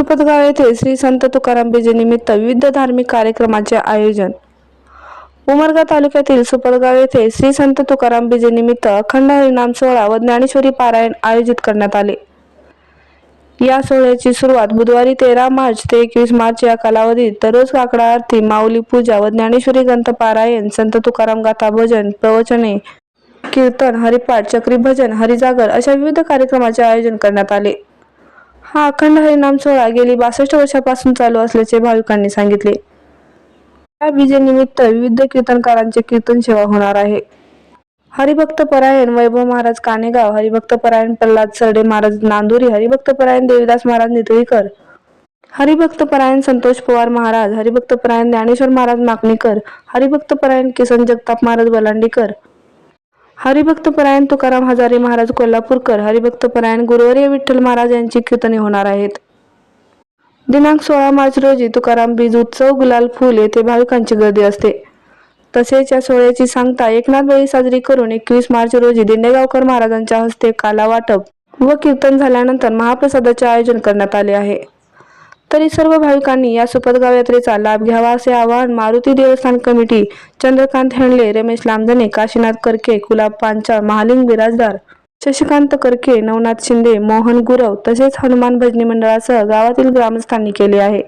सुपतगाव येथे श्री संत तुकाराम बीजे निमित्त विविध धार्मिक कार्यक्रमाचे आयोजन. उमरगा तालुक्यातील सुपतगाव येथे श्री संत तुकाराम बीजेनिमित्त अखंड हरिनाम सोहळा व ज्ञानेश्वरी पारायण आयोजित करण्यात आले. या सोहळ्याची सुरुवात बुधवारी तेरा मार्च ते एकवीस मार्च या कालावधीत दररोज काकडा आरती माऊली पूजा व ज्ञानेश्वरी ग्रंथ पारायण संत तुकाराम गाथा भजन प्रवचने कीर्तन हरिपाठ चक्री भजन हरिजागर अशा विविध कार्यक्रमाचे आयोजन करण्यात आले. हा अखंड हरिनाम सोहळा गेली बासष्ट वर्षापासून चालू असल्याचे भाविकांनी सांगितले. या विजेनिमित्त विविध कीर्तनकारांचे कीर्तन सेवा होणार आहे. हरिभक्त परायण वैभव महाराज कानेगाव हरिभक्त परायण प्रल्हाद सरडे महाराज नांदुरी हरिभक्त परायण देवीदास महाराज नितळीकर हरिभक्त परायण संतोष पवार महाराज हरिभक्त परायण ज्ञानेश्वर महाराज माकणीकर हरिभक्त परायण किसन जगताप महाराज बलांडीकर हरिभक्त परायण तुकाराम हजारे महाराज कोल्हापूरकर हरिभक्त परायण गुरुवर्य विठ्ठल महाराज यांची कीर्तने होणार आहेत. दिनांक सोळा मार्च रोजी तुकाराम बीज उत्सव गुलाल फुल येथे भाविकांची गर्दी असते. तसेच या सोहळ्याची सांगता एकनाथ साजरी करून एकवीस मार्च रोजी दिंडेगावकर महाराजांच्या हस्ते काला वाटप व कीर्तन झाल्यानंतर महाप्रसादाचे आयोजन करण्यात आले आहे. तरी सर्व भाविकांनी या सुपदगाव यात्रेचा लाभ घ्यावा असे आवाहन मारुती देवस्थान कमिटी चंद्रकांत हेंडले रमेश लामदने काशीनाथ करके कुलाब पांचाळ महालिंग बिराजदार शशिकांत करके नवनाथ शिंदे मोहन गुरव तसेच हनुमान भजनी मंडळासह गावातील ग्रामस्थांनी केले आहे.